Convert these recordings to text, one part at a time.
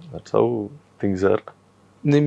That's how things are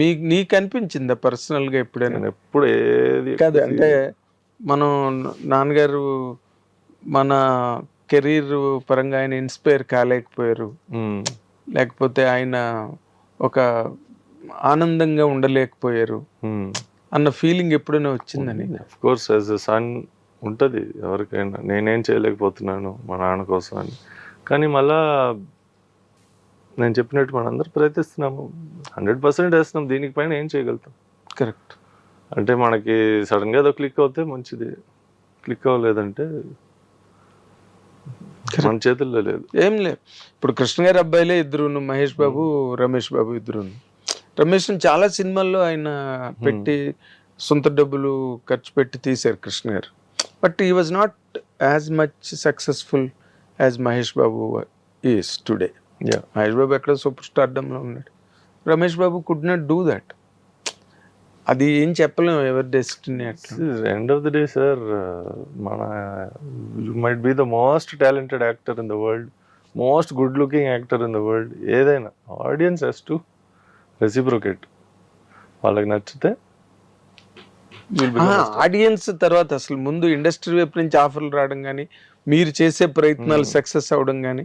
మీ నీకు అనిపించిందా పర్సనల్గా ఎప్పుడైనా? నేను ఎప్పుడు ఏది కాదు అంటే మనం నాన్నగారు మన కెరీర్ పరంగా ఆయన ఇన్స్పైర్ కాలేకపోయారు. లేకపోతే ఆయన ఒక ఆనందంగా ఉండలేకపోయారు. అన్న ఫీలింగ్ ఎప్పుడైనా వచ్చిందని కోర్స్ యాజ్ ఎ సన్ ఉంటుంది ఎవరికైనా. నేనేం చేయలేకపోతున్నాను మా నాన్న కోసం అని. కానీ మళ్ళా నేను చెప్పినట్టు మనందరూ ప్రయత్నిస్తున్నాము. హండ్రెడ్ పర్సెంట్ వేస్తున్నాం. దీనికి పైన ఏం చేయగలుగుతాం? కరెక్ట్. అంటే మనకి సడన్గా ఏదో క్లిక్ అవుతే మంచిది. క్లిక్ అవ్వలేదంటే మన చేతుల్లో లేదు. ఏం లేదు ఇప్పుడు కృష్ణ గారి అబ్బాయిలే ఇద్దరును మహేష్ బాబు రమేష్ బాబు ఇద్దరును. రమేష్ చాలా సినిమాల్లో ఆయన పెట్టి సొంత డబ్బులు ఖర్చు పెట్టి తీశారు కృష్ణ గారు. బట్ ఈ was not as much successful as Mahesh Babu is today yeah Mahesh Babu ఎక్కడ సూపర్ స్టార్డంలో ఉన్నాడు? Ramesh Babu could not do that అది ఏం చెప్పలేము ఎవరి destiny end of the day sir మన you might be the most talented actor in the world most good looking actor in the world ఏదైనా audience has to reciprocate వాళ్ళకి నచ్చితే. Audience తర్వాత అసలు ముందు ఇండస్ట్రీ వైపు నుంచి ఆఫర్లు రావడం కానీ మీరు చేసే ప్రయత్నాలు సక్సెస్ అవడం కానీ.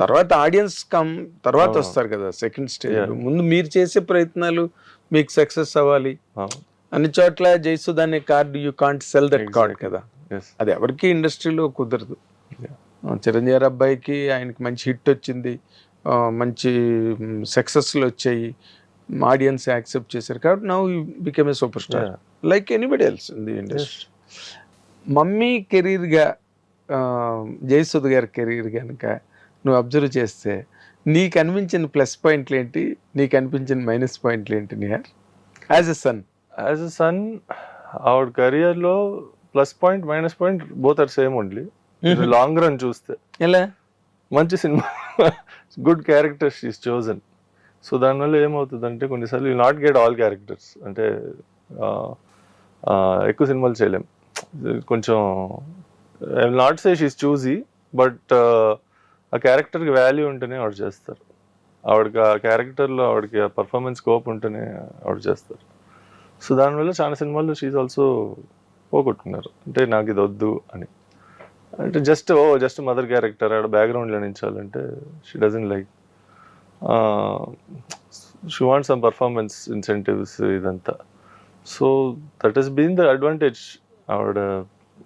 తర్వాత ఆడియన్స్ కమ్ తర్వాత వస్తారు కదా సెకండ్ స్టేజ్ ముందు మీరు చేసే ప్రయత్నాలు మీకు సక్సెస్ అవ్వాలి. అన్ని చోట్ల జైసుద్ అనే card you can't sell that card కదా. అది ఎవరికి ఇండస్ట్రీలో కుదరదు. చిరంజీవి అబ్బాయికి ఆయనకి మంచి హిట్ వచ్చింది. మంచి సక్సెస్లు వచ్చాయి. ఆడియన్స్ యాక్సెప్ట్ చేశారు కాబట్టి now become a super star. Like anybody else in the industry mummy కెరీర్గా Jayasudha గారి కెరీర్ కనుక నువ్వు అబ్జర్వ్ చేస్తే నీకు అనిపించిన ప్లస్ పాయింట్లు ఏంటి? నీకు అనిపించిన మైనస్ పాయింట్లు ఏంటి Nihar? As a son as a son ఆవిడ career లో plus point minus point both are same only long run చూస్తే. ఎలా? మంచి cinema. Good characters is chosen so దానివల్ల ఏమవుతుందంటే కొన్నిసార్లు you not get all characters అంటే ఎక్కువ సినిమాలు చేయలేం. కొంచెం I not say she's choosy but ఆ క్యారెక్టర్కి వాల్యూ ఉంటేనే ఆవిడ చేస్తారు. ఆవిడకి ఆ క్యారెక్టర్లో ఆవిడకి ఆ పర్ఫార్మెన్స్ స్కోప్ ఉంటేనే ఆవిడ చేస్తారు. సో దానివల్ల చాలా సినిమాల్లో షీజ్ ఆల్సో పోగొట్టుకున్నారు. అంటే నాకు ఇది వద్దు అని. అంటే జస్ట్ ఓ జస్ట్ మదర్ క్యారెక్టర్ ఆడ బ్యాక్గ్రౌండ్లో నించాలంటే she doesn't like she want some performance incentives ఇదంతా. So that is been the advantage ఆవిడ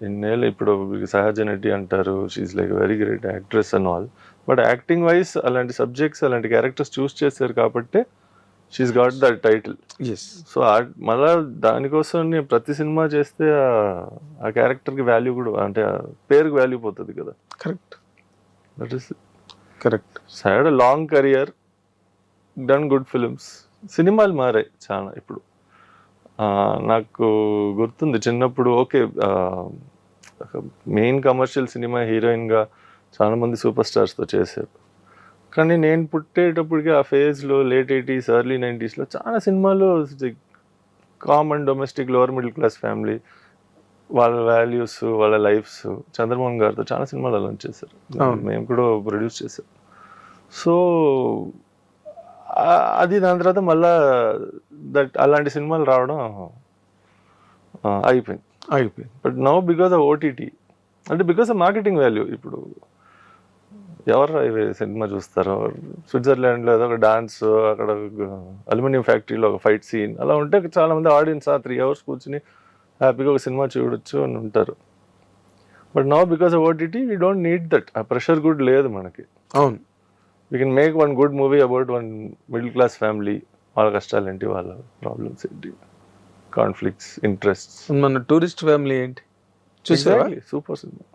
ఇన్నేళ్ళు ఇప్పుడు సహజ నటి అంటారు. She's like very great actress and all but acting wise అలాంటి సబ్జెక్ట్స్ అలాంటి క్యారెక్టర్స్ చూస్ చేశారు కాబట్టి she's got that title yes so మళ్ళా దానికోసం నేను ప్రతి సినిమా చేస్తే ఆ- క్యారెక్టర్కి వాల్యూ కూడా అంటే ఆ పేరుకి వాల్యూ పోతుంది కదా. Correct that is correct side long career done good films సినిమాలు మారాయి చాలా ఇప్పుడు. నాకు గుర్తుంది చిన్నప్పుడు ఓకే మెయిన్ కమర్షియల్ సినిమా హీరోయిన్గా చాలా మంది సూపర్ స్టార్స్తో చేశారు. కానీ నేను పుట్టేటప్పటికి ఆ ఫేజ్లో లేట్ ఎయిటీస్ ఎర్లీ నైంటీస్లో చాలా సినిమాలు common domestic lower middle class family వాళ్ళ వాల్యూస్ వాళ్ళ లైఫ్స్ చంద్రమోహన్ గారితో చాలా సినిమాలు లాంచ్ చేశారు. మేము కూడా ప్రొడ్యూస్ చేశాం. సో అది దాని తర్వాత మళ్ళా దట్ అలాంటి సినిమాలు రావడం అయిపోయింది అయిపోయింది but now because of OTT అంటే బికాస్ ఆఫ్ మార్కెటింగ్ వాల్యూ ఇప్పుడు ఎవరు సినిమా చూస్తారు? స్విట్జర్లాండ్లో ఏదో ఒక డాన్స్ అక్కడ అల్యూమినియం ఫ్యాక్టరీలో ఒక ఫైట్ సీన్ అలా ఉంటే చాలా మంది ఆడియన్స్ ఆ త్రీ అవర్స్ కూర్చుని హ్యాపీగా ఒక సినిమా చూడొచ్చు అని ఉంటారు. But now because of OTT we don't need that ఆ ప్రెషర్ గుడ్ లేదు మనకి. అవును. We can make one good movie about one middle class family వాళ్ళ కష్టాలు ఏంటి? వాళ్ళ ప్రాబ్లమ్స్ ఏంటి? కాన్ఫ్లిక్ట్స్ ఇంట్రెస్ట్స్ మన టూరిస్ట్ ఫ్యామిలీ ఏంటి? చూసావా? సూపర్ సినిమా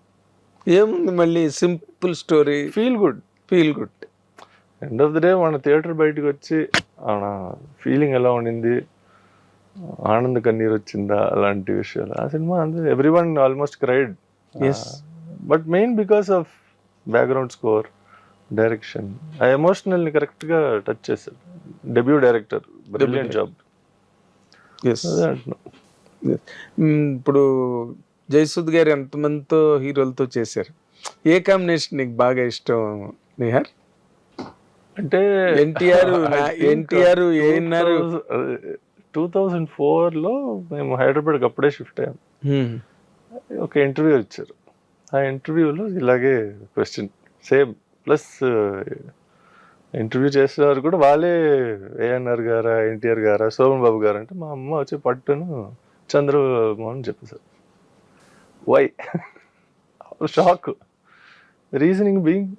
ఏముంది మళ్ళీ simple story feel good feel good end of the day మన థియేటర్ బయటకు వచ్చి మన ఫీలింగ్ ఎలా ఉండింది? ఆనంద కన్నీరు వచ్చిందా? అలాంటి విషయాలు. ఆ సినిమా అంతే every one almost cried. But main because of background score direction. ఆ ఎమోషనల్ని కరెక్ట్గా టచ్ చేశారు debut director. Brilliant job yes ఇప్పుడు జయసుద్ గారు ఎంతమందితో హీరోలతో చేశారు? ఏ కాంబినేషన్ నీకు బాగా ఇష్టం నిహార్? అంటే నా- NTR ఏన్నారు? టూ థౌజండ్ ఫోర్లో మేము హైదరాబాద్కి అప్పుడే షిఫ్ట్ అయ్యాం. ఒక ఇంటర్వ్యూ ఇచ్చారు. ఆ ఇంటర్వ్యూలో ఇలాగే క్వశ్చన్ సేమ్. ప్లస్ ఇంటర్వ్యూ చేసేవారు కూడా వాళ్ళే ఏఎన్ఆర్ గారా ఎన్టీఆర్ గారా శోభన్ బాబు గారు అంటే మా అమ్మ వచ్చి పట్టును చంద్రమోహన్ చెప్పేశారు. వై షాక్ రీజనింగ్ బీయింగ్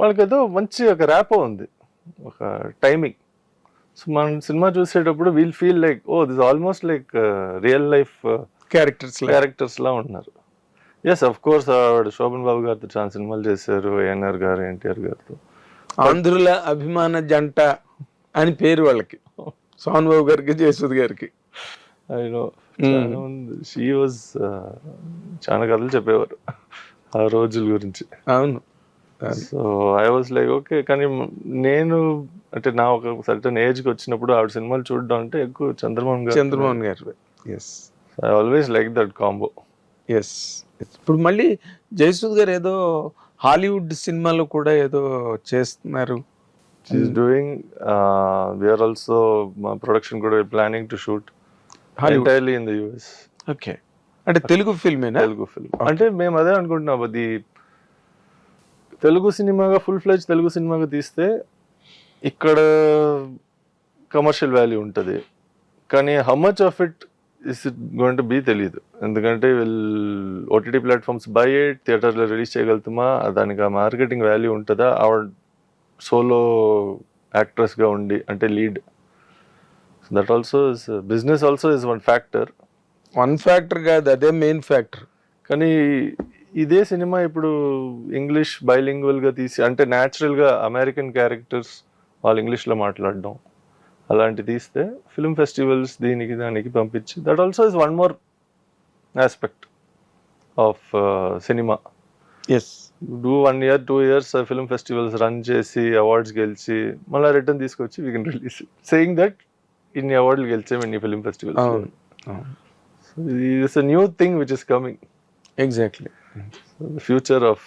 వాళ్ళకి ఏదో మంచి ఒక ర్యాపో ఉంది. ఒక టైమింగ్ సో మనం సినిమా చూసేటప్పుడు we'll feel like oh this almost like real life characters law. Characters లా ఉన్నారు. ఎస్ అఫ్ కోర్స్ ఆవిడ శోభన్ బాబు గారితో చాలా సినిమాలు చేశారు ఏఎన్ఆర్ గారు ఎన్టీఆర్ గారితో. ఆంధ్రుల అభిమాన జంట అని పేరు వాళ్ళకి సోన్ బాబు గారికి జయసుద్ గారికి. Hmm. షీ వాజ్ చాలా కథలు చెప్పేవారు ఆ రోజుల గురించి. అవును. So I was like okay కానీ నేను అంటే నా ఒక సర్టన్ ఏజ్కి వచ్చినప్పుడు ఆవిడ సినిమాలు చూడడం అంటే ఎక్కువ Chandramohan garu Chandramohan garu yes I always like that combo yes ఇప్పుడు మళ్ళీ జయసూద్ గారు ఏదో హాలీవుడ్ సినిమాలో కూడా ఏదో చేస్తున్నారు. షీఈస్ డూయింగ్ వీఆర్ ఆల్సో మా ప్రొడక్షన్ కూడా planning to shoot entirely in the US okay అంటే తెలుగు ఫిల్మేనా? తెలుగు ఫిల్మ్. అంటే మేము అదే అనుకుంటున్నాం అది తెలుగు సినిమాగా ఫుల్ ఫ్లెజ్ తెలుగు సినిమాగా తీస్తే ఇక్కడ కమర్షియల్ వాల్యూ ఉంటుంది. కానీ how much of it is it going to be తెలియదు ఎందుకంటే వీళ్ళు ఓటీటీ ప్లాట్ఫామ్స్ బై ఎయిట్ థియేటర్లో రిలీజ్ చేయగలుగుతామా? దానికి ఆ మార్కెటింగ్ వాల్యూ ఉంటుందా? ఆవిడ సోలో యాక్ట్రెస్గా ఉండి అంటే lead that also is business also is one factor one factor కాదు అదే మెయిన్ ఫ్యాక్టర్ కానీ ఇదే సినిమా ఇప్పుడు ఇంగ్లీష్గా తీసి అంటే న్యాచురల్గా అమెరికన్ క్యారెక్టర్స్ వాళ్ళు ఇంగ్లీష్లో మాట్లాడడం. అలాంటి తీస్తే ఫిల్మ్ ఫెస్టివల్స్ దీనికి దానికి పంపించి that also is one more aspect of cinema yes do one year two years film festivals run చేసి అవార్డ్స్ గెలిచి మళ్ళీ రిటర్న్ తీసుకొచ్చి we can release saying that ఇన్ని అవార్డులు గెలిచాం ఇన్ని ఫిల్మ్ ఫెస్టివల్స్ అవును it's new thing which is coming exactly future of